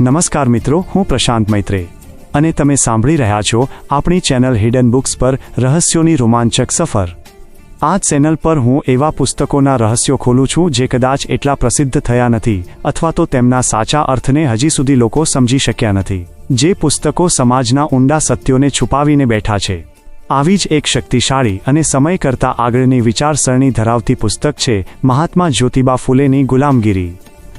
નમસ્કાર મિત્રો, હું પ્રશાંત મૈત્રે. અને તમે સાંભળી રહ્યા છો આપણી ચેનલ હિડન બુક્સ પર રહસ્યોની રોમાંચક સફર. આ ચેનલ પર હું એવા પુસ્તકોના રહસ્યો ખોલું છું જે કદાચ એટલા પ્રસિદ્ધ થયા નથી અથવા તો તેમના સાચા અર્થને હજી સુધી લોકો સમજી શક્યા નથી. જે પુસ્તકો સમાજના ઊંડા સત્યોને છુપાવીને બેઠા છે. આવી જ એક શક્તિશાળી અને સમય કરતાં આગળની વિચારસરણી ધરાવતી પુસ્તક છે મહાત્મા જ્યોતિબા ફૂલેની ગુલામગીરી.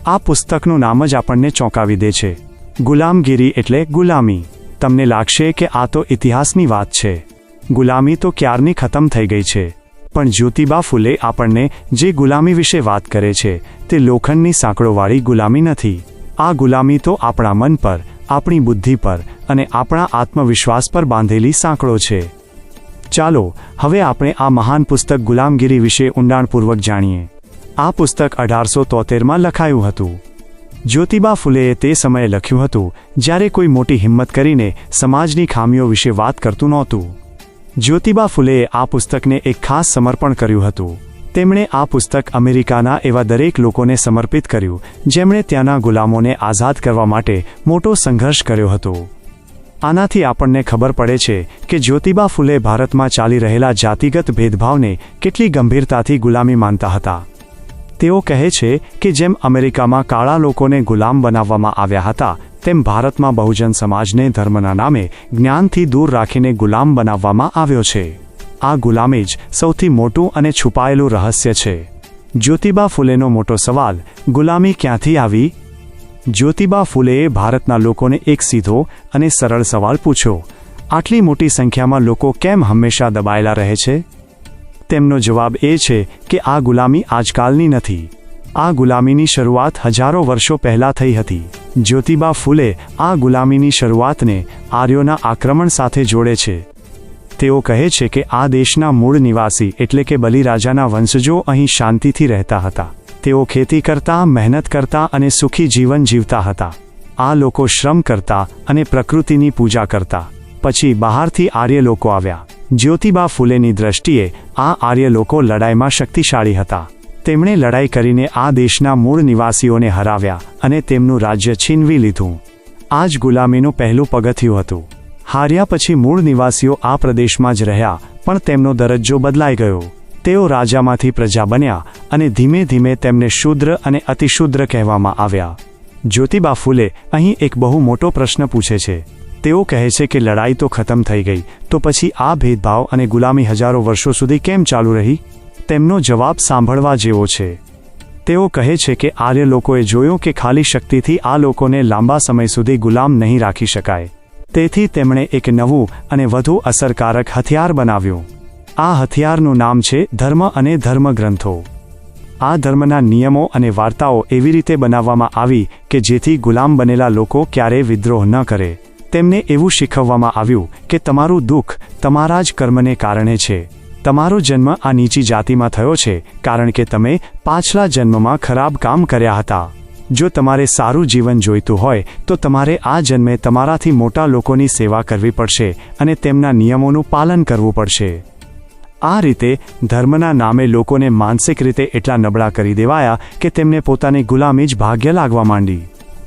આ પુસ્તકનું નામ જ આપણને ચોંકાવી દે છે. ગુલામગીરી એટલે ગુલામી. તમને લાગશે કે આ તો ઇતિહાસની વાત છે. ગુલામી તો ક્યારની ખતમ થઈ ગઈ છે. પણ જ્યોતિબા ફૂલે આપણને જે ગુલામી વિશે વાત કરે છે, તે લોખંડની સાંકળોવાળી ગુલામી નથી. આ ગુલામી તો આપણા મન પર, આપણી બુદ્ધિ પર અને આપણા આત્મવિશ્વાસ પર બાંધેલી સાંકળો છે. ચાલો, હવે આપણે આ મહાન પુસ્તક ગુલામગીરી વિશે ઊંડાણપૂર્વક જાણીએ. આ પુસ્તક અઢારસો તોતેરમાં લખાયું હતું. જ્યોતિબા ફૂલેએ તે સમયે લખ્યું હતું, જ્યારે કોઈ મોટી હિંમત કરીને સમાજની ખામીઓ વિશે વાત કરતું નહોતું. જ્યોતિબા ફૂલેએ આ પુસ્તકને એક ખાસ સમર્પણ કર્યું હતું. તેમણે આ પુસ્તક અમેરિકાના એવા દરેક લોકોને સમર્પિત કર્યું, જેમણે ત્યાંના ગુલામોને આઝાદ કરવા માટે મોટો સંઘર્ષ કર્યો હતો. આનાથી આપણને ખબર પડે છે કે જ્યોતિબા ફૂલે ભારતમાં ચાલી રહેલા જાતિગત ભેદભાવને કેટલી ગંભીરતાથી ગુલામી માનતા હતા. તેઓ કહે છે કે જેમ અમેરિકામાં કાળા લોકોને ગુલામ બનાવવામાં આવ્યા હતા, તેમ ભારતમાં બહુજન સમાજને ધર્મના નામે જ્ઞાનથી દૂર રાખીને ગુલામ બનાવવામાં આવ્યો છે. આ ગુલામી જ સૌથી મોટું અને છુપાયેલું રહસ્ય છે. જ્યોતિબા ફૂલેનો મોટો સવાલ, ગુલામી ક્યાંથી આવી? જ્યોતિબા ફૂલેએ ભારતના લોકોને એક સીધો અને સરળ સવાલ પૂછ્યો, આટલી મોટી સંખ્યામાં લોકો કેમ હંમેશા દબાયેલા રહે છે? તેમનો જવાબ એ છે કે આ ગુલામી આજકાલની નથી. આ ગુલામીની શરૂઆત હજારો વર્ષો પહેલાં થઈ હતી. જ્યોતિબા ફૂલે આ ગુલામીની શરૂઆતને આર્યોના આક્રમણ સાથે જોડે છે. તેઓ કહે છે કે આ દેશના મૂળ નિવાસી એટલે કે બલિરાજાના વંશજો અહીં શાંતિથી રહેતા હતા. તેઓ ખેતી કરતા, મહેનત કરતા અને સુખી જીવન જીવતા હતા. આ લોકો શ્રમ કરતા અને પ્રકૃતિની પૂજા કરતા. પછી બહારથી આર્ય લોકો આવ્યા. જ્યોતિબા ફૂલેની દ્રષ્ટિએ આ આર્ય લોકો લડાઈમાં શક્તિશાળી હતા. તેમણે લડાઈ કરીને આ દેશના મૂળ નિવાસીઓને હરાવ્યા અને તેમનું રાજ્ય છીનવી લીધું. આ જ ગુલામીનું પહેલું પગથિયું હતું. હાર્યા પછી મૂળ નિવાસીઓ આ પ્રદેશમાં જ રહ્યા, પણ તેમનો દરજ્જો બદલાઈ ગયો. તેઓ રાજામાંથી પ્રજા બન્યા અને ધીમે ધીમે તેમને શુદ્ર અને અતિશુદ્ર કહેવામાં આવ્યા. જ્યોતિબા ફૂલે અહીં એક બહુ મોટો પ્રશ્ન પૂછે છે. તેઓ કહે છે કે લડાઈ તો ખતમ થઈ ગઈ, તો પછી આ ભેદભાવ અને ગુલામી હજારો વર્ષો સુધી કેમ ચાલુ રહી? તેમનો જવાબ સાંભળવા જેવો છે. તેઓ કહે છે કે આર્ય લોકોએ જોયું કે ખાલી શક્તિથી આ લોકોને લાંબા સમય સુધી ગુલામ નહીં રાખી શકાય. તેથી તેમણે એક નવું અને વધુ અસરકારક હથિયાર બનાવ્યું. આ હથિયારનું નામ છે ધર્મ અને ધર્મગ્રંથો. આ ધર્મના નિયમો અને વાર્તાઓ એવી રીતે બનાવવામાં આવી કે જેથી ગુલામ બનેલા લોકો ક્યારેય વિદ્રોહ ન કરે. તેમને એવું શીખવવામાં આવ્યું કે તમારું દુઃખ તમારા જ કર્મને કારણે છે. તમારો જન્મ આ નીચી જાતિમાં થયો છે, કારણ કે તમે પાછલા જન્મમાં ખરાબ કામ કર્યા હતા. જો તમારે સારું જીવન જોઈતું હોય, તો તમારે આ જન્મે તમારાથી મોટા લોકોની સેવા કરવી પડશે અને તેમના નિયમોનું પાલન કરવું પડશે. આ રીતે ધર્મના નામે લોકોને માનસિક રીતે એટલા નબળા કરી દેવાયા કે તેમને પોતાની ગુલામી જ ભાગ્ય લાગવા માંડી.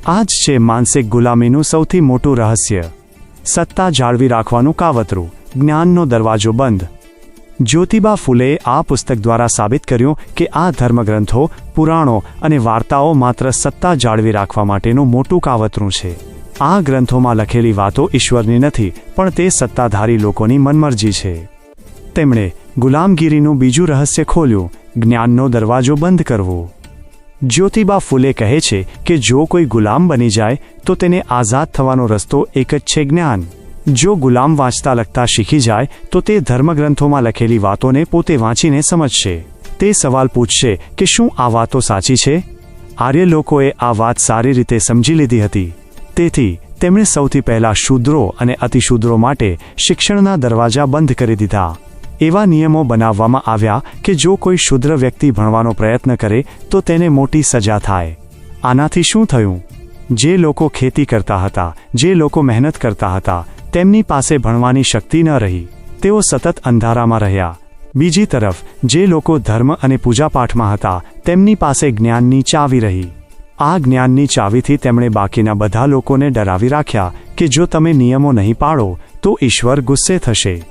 આ જ છે માનસિક ગુલામીનું સૌથી મોટું રહસ્ય. સત્તા જાળવી રાખવાનું કાવતરું. જ્ઞાનનો દરવાજો બંધ. જ્યોતિબા ફૂલેએ આ પુસ્તક દ્વારા સાબિત કર્યું કે આ ધર્મગ્રંથો, પુરાણો અને વાર્તાઓ માત્ર સત્તા જાળવી રાખવા માટેનું મોટું કાવતરું છે. આ ગ્રંથોમાં લખેલી વાતો ઈશ્વરની નથી, પણ તે સત્તાધારી લોકોની મનમરજી છે. તેમણે ગુલામગીરીનું બીજું રહસ્ય ખોલ્યું, જ્ઞાનનો દરવાજો બંધ કરવો. જ્યોતિબા ફૂલે કહે છે કે જો કોઈ ગુલામ બની જાય, તો તેને આઝાદ થવાનો રસ્તો એક જ છે જ્ઞાન. જો ગુલામ વાંચતા લખતા શીખી જાય, તો તે ધર્મગ્રંથોમાં લખેલી વાતોને પોતે વાંચીને સમજશે. તે સવાલ પૂછશે કે શું આ વાતો સાચી છે? આર્ય લોકોએ આ વાત સારી રીતે સમજી લીધી હતી. તેથી, તેમણે સૌથી પહેલા શૂદ્રો અને અતિશૂદ્રો માટે શિક્ષણના દરવાજા બંધ કરી દીધા. એવા નિયમો બનાવવામાં આવ્યા કે જો કોઈ શુદ્ર વ્યક્તિ ભણવાનો પ્રયત્ન કરે, તો તેને મોટી સજા થાય. આનાથી શું થયું? જે લોકો ખેતી કરતા હતા, જે લોકો મહેનત કરતા હતા, તેમની પાસે ભણવાની શક્તિ ન રહી. તેઓ સતત અંધારામાં રહ્યા. બીજી તરફ, જે લોકો ધર્મ અને પૂજાપાઠમાં હતા, તેમની પાસે જ્ઞાનની ચાવી રહી. આ જ્ઞાનની ચાવીથી તેમણે બાકીના બધા લોકોને ડરાવી રાખ્યા કે જો તમે નિયમો નહીં પાળો, તો ઈશ્વર ગુસ્સે થશે.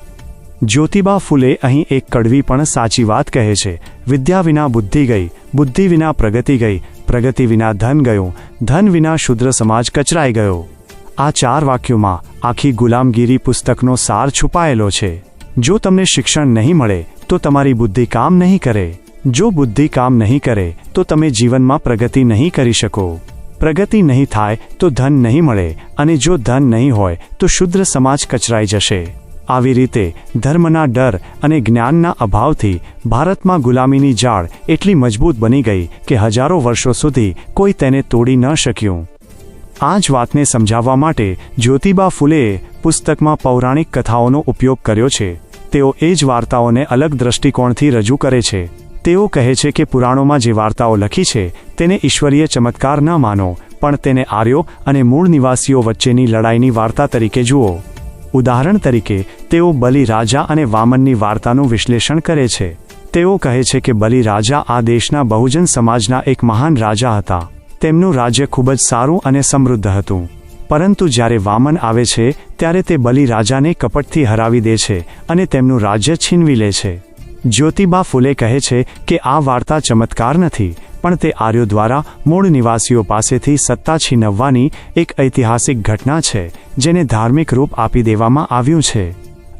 જ્યોતિબા ફૂલે અહીં એક કડવી પણ સાચી વાત કહે છે. વિદ્યા વિના બુદ્ધિ ગઈ, બુદ્ધિ વિના પ્રગતિ ગઈ, પ્રગતિ વિના ધન ગયું, ધન વિના શુદ્ર સમાજ કચરાઈ ગયો. આ ચાર વાક્યોમાં આખી ગુલામગીરી પુસ્તકનો સાર છુપાયેલો છે. જો તમને શિક્ષણ નહીં મળે, તો તમારી બુદ્ધિ કામ નહીં કરે. જો બુદ્ધિ કામ નહીં કરે, તો તમે જીવનમાં પ્રગતિ નહીં કરી શકો. પ્રગતિ નહીં થાય, તો ધન નહીં મળે અને જો ધન નહીં હોય, તો શુદ્ર સમાજ કચરાઈ જશે. આવી રીતે ધર્મના ડર અને જ્ઞાનના અભાવથી ભારતમાં ગુલામીની જાળ એટલી મજબૂત બની ગઈ કે હજારો વર્ષો સુધી કોઈ તેને તોડી ન શક્યું. આ જ વાતને સમજાવવા માટે જ્યોતિબા ફૂલેએ પુસ્તકમાં પૌરાણિક કથાઓનો ઉપયોગ કર્યો છે. તેઓ એ જ વાર્તાઓને અલગ દ્રષ્ટિકોણથી રજૂ કરે છે. તેઓ કહે છે કે પુરાણોમાં જે વાર્તાઓ લખી છે, તેને ઈશ્વરીય ચમત્કાર ન માનો, પણ તેને આર્યો અને મૂળ નિવાસીઓ વચ્ચેની લડાઈની વાર્તા તરીકે જુઓ. ઉદાહરણ તરીકે, તેઓ બલિ રાજા અને વામનની વાર્તાનું વિશ્લેષણ કરે છે. તેઓ કહે છે કે બલિ રાજા આ દેશના બહુજન સમાજના એક મહાન રાજા હતા. તેમનું રાજ્ય ખૂબ જ સારું અને સમૃદ્ધ હતું. પરંતુ જ્યારે વામન આવે છે, ત્યારે તે બલિ રાજાને કપટથી હરાવી દે છે અને તેમનું રાજ્ય છીનવી લે છે. જ્યોતિબા ફૂલે કહે છે કે આ વાર્તા ચમત્કાર નથી, પણ તે આર્યો દ્વારા મૂળ નિવાસીઓ પાસેથી સત્તા છીનવવાની એક ઐતિહાસિક ઘટના છે જેને ધાર્મિક રૂપ આપી દેવામાં આવ્યું છે.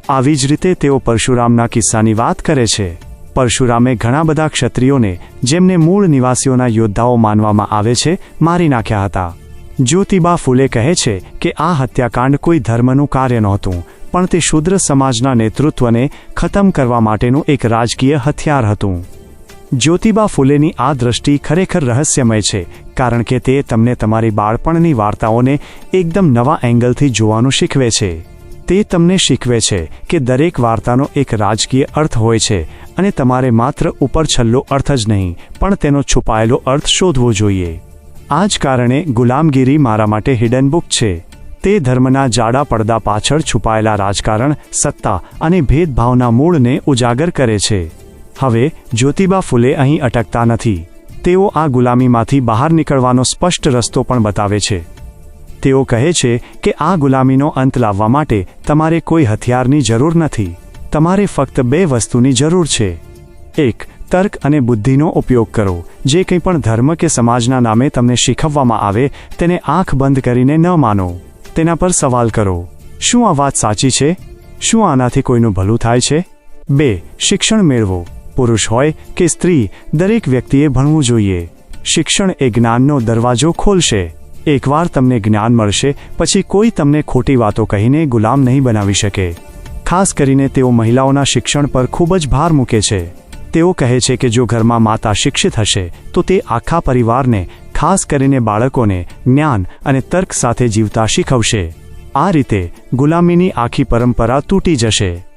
આવી જ રીતે તેઓ પરશુરામના કિસ્સાની વાત કરે છે. પરશુરામે ઘણા બધા ક્ષત્રિયોને, જેમને મૂળ નિવાસીઓના યોદ્ધાઓ માનવામાં આવે છે, મારી નાખ્યા હતા. જ્યોતિબા ફૂલે કહે છે કે આ હત્યાકાંડ કોઈ ધર્મનું કાર્ય નહોતું, પણ તે શુદ્ર સમાજના નેતૃત્વને ખતમ કરવા માટેનું એક રાજકીય હથિયાર હતું. જ્યોતિબા ફૂલેની આ દ્રષ્ટિ ખરેખર રહસ્યમય છે, કારણ કે તે તમને તમારી બાળપણની વાર્તાઓને એકદમ નવા એંગલથી જોવાનું શીખવે છે. તે તમને શીખવે છે કે દરેક વાર્તાનો એક રાજકીય અર્થ હોય છે અને તમારે માત્ર ઉપર છલ્લો અર્થ જ નહીં, પણ તેનો છુપાયેલો અર્થ શોધવો જોઈએ. આ જ કારણે ગુલામગીરી મારા માટે હિડન બુક છે. તે ધર્મના જાડા પડદા પાછળ છુપાયેલા રાજકારણ, સત્તા અને ભેદભાવના મૂળને ઉજાગર કરે છે. હવે જ્યોતિબા ફૂલે અહીં અટકતા નથી. તેઓ આ ગુલામીમાંથી બહાર નીકળવાનો સ્પષ્ટ રસ્તો પણ બતાવે છે. તેઓ કહે છે કે આ ગુલામીનો અંત લાવવા માટે તમારે કોઈ હથિયારની જરૂર નથી. તમારે ફક્ત બે વસ્તુની જરૂર છે. એક, તર્ક અને બુદ્ધિનો ઉપયોગ કરો. જે કંઈ પણ ધર્મ કે સમાજના નામે તમને શીખવવામાં આવે, તેને આંખ બંધ કરીને ન માનો. તેના પર સવાલ કરો. શું આ વાત સાચી છે? શું આનાથી કોઈનું ભલું થાય છે? બે, શિક્ષણ મેળવો. પુરુષ હોય કે સ્ત્રી, દરેક વ્યક્તિએ ભણવું જોઈએ. શિક્ષણ એ જ્ઞાનનો દરવાજો ખોલશે. એકવાર તમને જ્ઞાન મળશે, પછી કોઈ તમને ખોટી વાતો કહીને ગુલામ નહીં બનાવી શકે. ખાસ કરીને તેઓ મહિલાઓના શિક્ષણ પર ખૂબ જ ભાર મૂકે છે. તેઓ કહે છે કે જો ઘરમાં માતા શિક્ષિત હશે, તો તે આખા પરિવારને, ખાસ કરીને બાળકોને, જ્ઞાન અને તર્ક સાથે જીવતા શીખવશે. આ રીતે ગુલામીની આખી પરંપરા તૂટી જશે.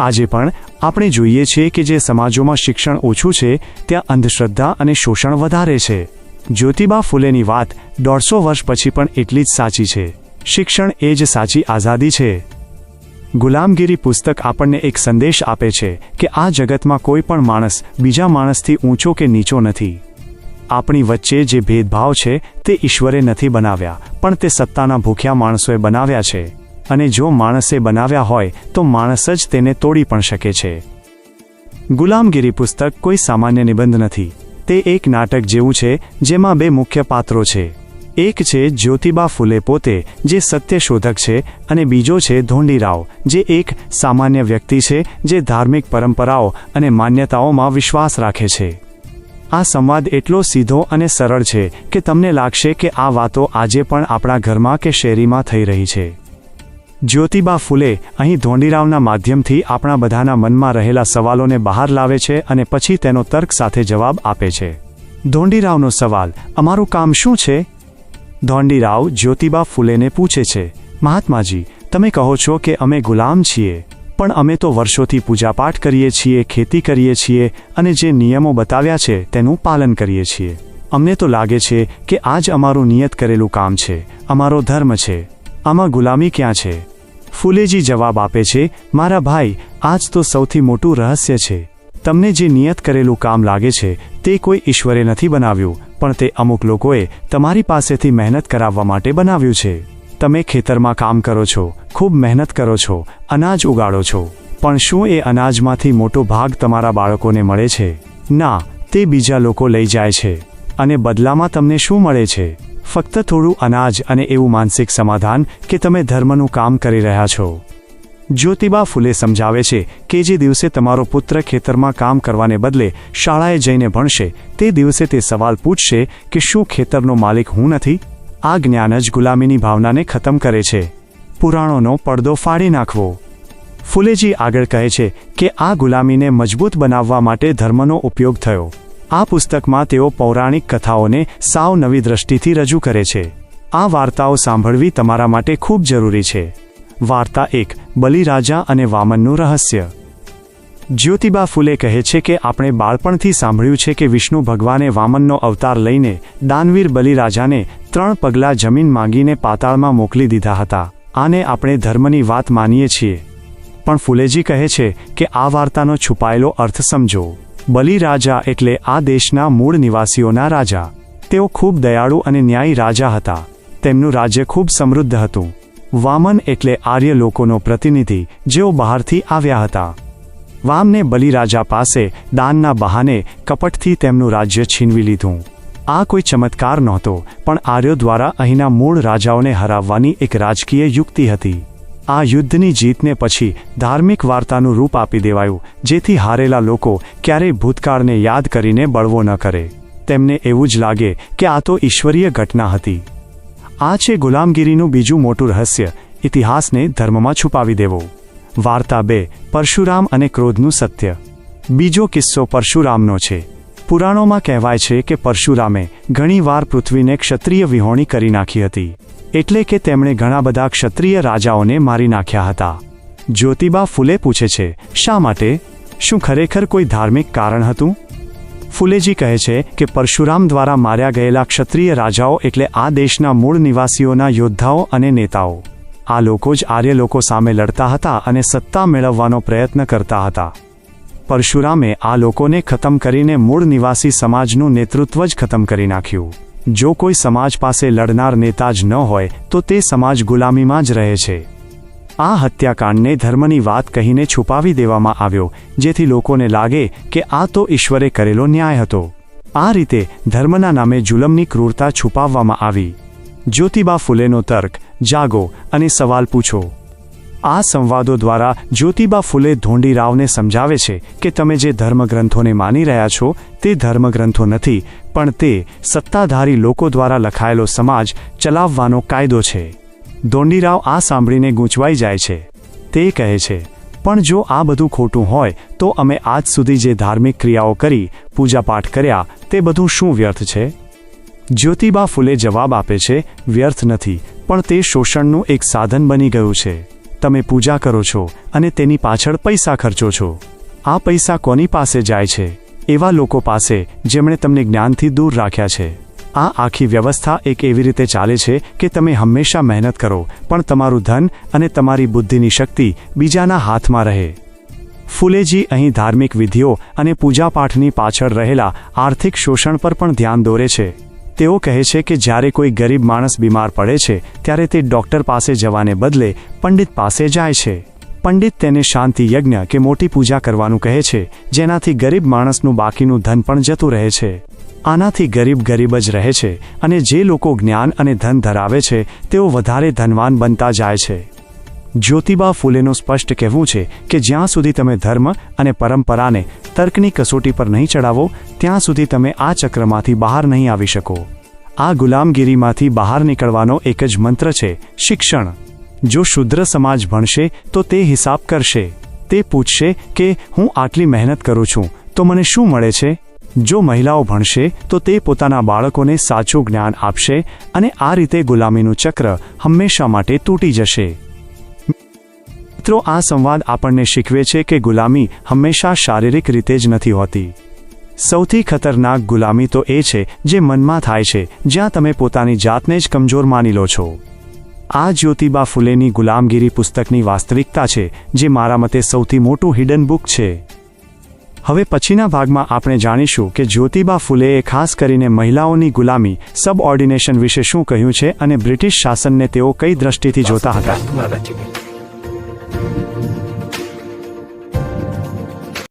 આજે પણ આપણે જોઈએ છીએ કે જે સમાજોમાં શિક્ષણ ઓછું છે, ત્યાં અંધશ્રદ્ધા અને શોષણ વધારે છે. જ્યોતિબા ફૂલેની વાત દોઢસો વર્ષ પછી પણ એટલી જ સાચી છે. શિક્ષણ એ જ સાચી આઝાદી છે. ગુલામગીરી પુસ્તક આપણને એક સંદેશ આપે છે કે આ જગતમાં કોઈ પણ માણસ બીજા માણસથી ઊંચો કે નીચો નથી. આપણી વચ્ચે જે ભેદભાવ છે, તે ઈશ્વરે નથી બનાવ્યા, પણ તે સત્તાના ભૂખ્યા માણસોએ બનાવ્યા છે. અને જો માણસે બનાવ્યા હોય, તો માણસ જ તેને તોડી પણ શકે છે. ગુલામગીરી પુસ્તક કોઈ સામાન્ય નિબંધ નથી. તે એક નાટક જેવું છે, જેમાં બે મુખ્ય પાત્રો છે. એક છે જ્યોતિબા ફૂલે પોતે, જે સત્યશોધક છે, અને બીજો છે ધોંડીરાવ, જે એક સામાન્ય વ્યક્તિ છે, જે ધાર્મિક પરંપરાઓ અને માન્યતાઓમાં વિશ્વાસ રાખે છે. આ સંવાદ એટલો સીધો અને સરળ છે, કે તમને લાગશે કે આ વાતો આજે પણ આપણા ઘરમાં કે શેરીમાં થઈ રહી છે. જ્યોતિબા ફૂલે અહીં ધોંડીરાવના માધ્યમથી આપણા બધાના મનમાં રહેલા સવાલોને બહાર લાવે છે અને પછી તેનો તર્ક સાથે જવાબ આપે છે. ધોંડીરાવનો સવાલ, અમારું કામ શું છે? ધોંડીરાવ જ્યોતિબા ફૂલેને પૂછે છે, મહાત્માજી, તમે કહો છો કે અમે ગુલામ છીએ, પણ અમે તો વર્ષોથી પૂજાપાઠ કરીએ છીએ, ખેતી કરીએ છીએ અને જે નિયમો બતાવ્યા છે તેનું પાલન કરીએ છીએ. અમને તો લાગે છે કે આજ અમારું નિયત કરેલું કામ છે, અમારો ધર્મ છે. આમાં ગુલામી ક્યાં છે? ફૂલેજી જવાબ આપે છે, મારા ભાઈ, આજ તો સૌથી મોટું રહસ્ય છે. તમને જે નિયત કરેલું કામ લાગે છે, તે કોઈ ઈશ્વરે નથી બનાવ્યું, પણ તે અમુક લોકોએ તમારી પાસેથી મહેનત કરાવવા માટે બનાવ્યું છે. તમે ખેતરમાં કામ કરો છો, ખૂબ મહેનત કરો છો, અનાજ ઉગાડો છો. પણ શું એ અનાજમાંથી મોટો ભાગ તમારા બાળકોને મળે છે? ના, તે બીજા લોકો લઈ જાય છે. અને બદલામાં તમને શું મળે છે? ફક્ત થોડું અનાજ અને એવું માનસિક સમાધાન કે તમે ધર્મનું કામ કરી રહ્યા છો. જ્યોતિબા ફૂલે સમજાવે છે કે જે દિવસે તમારો પુત્ર ખેતરમાં કામ કરવાને બદલે શાળાએ જઈને ભણશે, તે દિવસે તે સવાલ પૂછશે કે શું ખેતરનો માલિક હું નથી? આ જ્ઞાન જ ગુલામીની ભાવનાને ખતમ કરે છે. પુરાણોનો પડદો ફાડી નાખવો. ફૂલેજી આગળ કહે છે કે આ ગુલામીને મજબૂત બનાવવા માટે ધર્મનો ઉપયોગ થયો. આ પુસ્તકમાં તેઓ પૌરાણિક કથાઓને સાવ નવી દ્રષ્ટિથી રજૂ કરે છે. આ વાર્તાઓ સાંભળવી તમારા માટે ખૂબ જરૂરી છે. વાર્તા એક, બલિરાજા અને વામનનું રહસ્ય. જ્યોતિબા ફૂલે કહે છે કે આપણે બાળપણથી સાંભળ્યું છે કે વિષ્ણુ ભગવાને વામનનો અવતાર લઈને દાનવીર બલિરાજાને ત્રણ પગલાં જમીન માંગીને પાતાળમાં મોકલી દીધા હતા. આને આપણે ધર્મની વાત માનીએ છીએ. પણ ફૂલેજી કહે છે કે આ વાર્તાનો છુપાયેલો અર્થ સમજો. બલિરાજા એટલે આ દેશના મૂળ નિવાસીઓના રાજા. તેઓ ખૂબ દયાળુ અને ન્યાયી રાજા હતા. તેમનું રાજ્ય ખૂબ સમૃદ્ધ હતું. વામન એટલે આર્ય લોકોનો પ્રતિનિધિ જેઓ બહારથી આવ્યા હતા. વામને બલિરાજા પાસે દાનના બહાને કપટથી તેમનું રાજ્ય છીનવી લીધું. આ કોઈ ચમત્કાર નહોતો, પણ આર્યો દ્વારા અહીંના મૂળ રાજાઓને હરાવવાની એક રાજકીય યુક્તિ હતી. આ યુદ્ધની જીતને પછી ધાર્મિક વાર્તાનું રૂપ આપી દેવાયું, જેથી હારેલા લોકો ક્યારેય ભૂતકાળને યાદ કરીને બળવો ન કરે. તેમને એવું જ લાગે કે આ તો ઈશ્વરીય ઘટના હતી. આ છે ગુલામગીરીનું બીજું મોટું રહસ્ય, ઇતિહાસને ધર્મમાં છુપાવી દેવો. વાર્તા બે, પરશુરામ અને ક્રોધનું સત્ય. બીજો કિસ્સો પરશુરામનો છે. પુરાણોમાં કહેવાય છે કે પરશુરામે ઘણીવાર પૃથ્વીને ક્ષત્રિય વિહોણી કરી નાખી હતી. એટલે કે તેમણે ઘણા બધા ક્ષત્રિય રાજાઓને મારી નાખ્યા હતા. જ્યોતિબા ફૂલે પૂછે છે, શા માટે? શું ખરેખર કોઈ ધાર્મિક કારણ હતું? ફૂલેજી કહે છે કે પરશુરામ દ્વારા માર્યા ગયેલા ક્ષત્રિય રાજાઓ એટલે આ દેશના મૂળ નિવાસીઓના યોદ્ધાઓ અને નેતાઓ. આ લોકો જ આર્ય લોકો સામે લડતા હતા અને સત્તા મેળવવાનો પ્રયત્ન કરતા હતા. પરશુરામે આ લોકોને ખતમ કરીને મૂળ નિવાસી સમાજનું નેતૃત્વ જ ખતમ કરી નાખ્યું. જો કોઈ સમાજ પાસે લડનાર નેતા જ ન હોય, તો તે સમાજ ગુલામીમાં જ રહે છે. આ હત્યાકાંડને ધર્મની વાત કહીને છુપાવી દેવામાં આવ્યો, જેથી લોકોને લાગે કે આ તો ઈશ્વરે કરેલો ન્યાય હતો. આ રીતે ધર્મના નામે જુલમની ક્રૂરતા છુપાવવામાં આવી. જ્યોતિબા ફૂલેનો તર્ક, જાગો અને સવાલ પૂછો. આ સંવાદો દ્વારા જ્યોતિબા ફૂલે ધોંડીરાવને સમજાવે છે કે તમે જે ધર્મગ્રંથોને માની રહ્યા છો, તે ધર્મગ્રંથો નથી પણ તે સત્તાધારી લોકો દ્વારા લખાયેલો સમાજ ચલાવવાનો કાયદો છે. દોંડીરાવ આ સાંભળીને ગૂંચવાઈ જાય છે. તે કહે છે, પણ જો આ બધું ખોટું હોય, તો અમે આજ સુધી જે ધાર્મિક ક્રિયાઓ કરી, પૂજાપાઠ કર્યા, તે બધું શું વ્યર્થ છે? જ્યોતિબા ફૂલે જવાબ આપે છે, વ્યર્થ નથી, પણ તે શોષણનું એક સાધન બની ગયું છે. તમે પૂજા કરો છો અને તેની પાછળ પૈસા ખર્ચો છો. આ પૈસા કોની પાસે જાય છે? એવા લોકો પાસે, જેમણે તમને જ્ઞાનથી દૂર રાખ્યા છે. આ આખી વ્યવસ્થા એક એવી રીતે ચાલે છે કે તમે હંમેશા મહેનત કરો, પણ તમારું ધન અને તમારી બુદ્ધિની શક્તિ બીજાના હાથમાં રહે. ફૂલેજી અહીં ધાર્મિક વિધિઓ અને પૂજાપાઠની પાછળ રહેલા આર્થિક શોષણ પર પણ ધ્યાન દોરે છે. તેઓ કહે છે કે જ્યારે કોઈ ગરીબ માણસ બીમાર પડે છે, ત્યારે તે ડોક્ટર પાસે જવાને બદલે પંડિત પાસે જાય છે. પંડિત તેને શાંતિ યજ્ઞ કે મોટી પૂજા કરવાનું કહે છે, જેનાથી ગરીબ માણસનું બાકીનું ધન પણ જતું રહે છે. આનાથી ગરીબ ગરીબ જ રહે છે, અને જે લોકો જ્ઞાન અને ધન ધરાવે છે, તેઓ વધારે ધનવાન બનતા જાય છે. જ્યોતિબા ફૂલેનું સ્પષ્ટ કહેવું છે કે જ્યાં સુધી તમે ધર્મ અને પરંપરાને તર્કની કસોટી પર નહીં ચડાવો, ત્યાં સુધી તમે આ ચક્રમાંથી બહાર નહીં આવી શકો. આ ગુલામગીરીમાંથી બહાર નીકળવાનો એક જ મંત્ર છે, શિક્ષણ. જો શુદ્ર સમાજ ભણશે, તો તે હિસાબ કરશે. તે પૂછશે કે, હું આટલી મહેનત કરું છું, તો મને શું મળે છે? જો મહિલાઓ ભણશે, તો તે પોતાના બાળકોને સાચું જ્ઞાન આપશે અને આ રીતે ગુલામીનું ચક્ર હંમેશા માટે તૂટી જશે. મિત્રો, આ સંવાદ આપણને શીખવે છે કે ગુલામી હંમેશા શારીરિક રીતે જ નથી હોતી. સૌથી ખતરનાક ગુલામી તો એ છે જે મનમાં થાય છે, જ્યાં તમે પોતાની જાતને જ કમજોર માની લો છો. આ જ્યોતિબા ફુલેની ગુલામગીરી પુસ્તકની વાસ્તવિકતા છે, જે મારા મતે સૌથી મોટું હિડન બુક છે. હવે પછીના ભાગમાં આપણે જાણીશું કે જ્યોતિબા ફૂલેએ ખાસ કરીને મહિલાઓની ગુલામી સબઓર્ડિનેશન વિશે શું કહ્યું છે અને બ્રિટિશ શાસનને તેઓ કઈ દ્રષ્ટિથી જોતા હતા.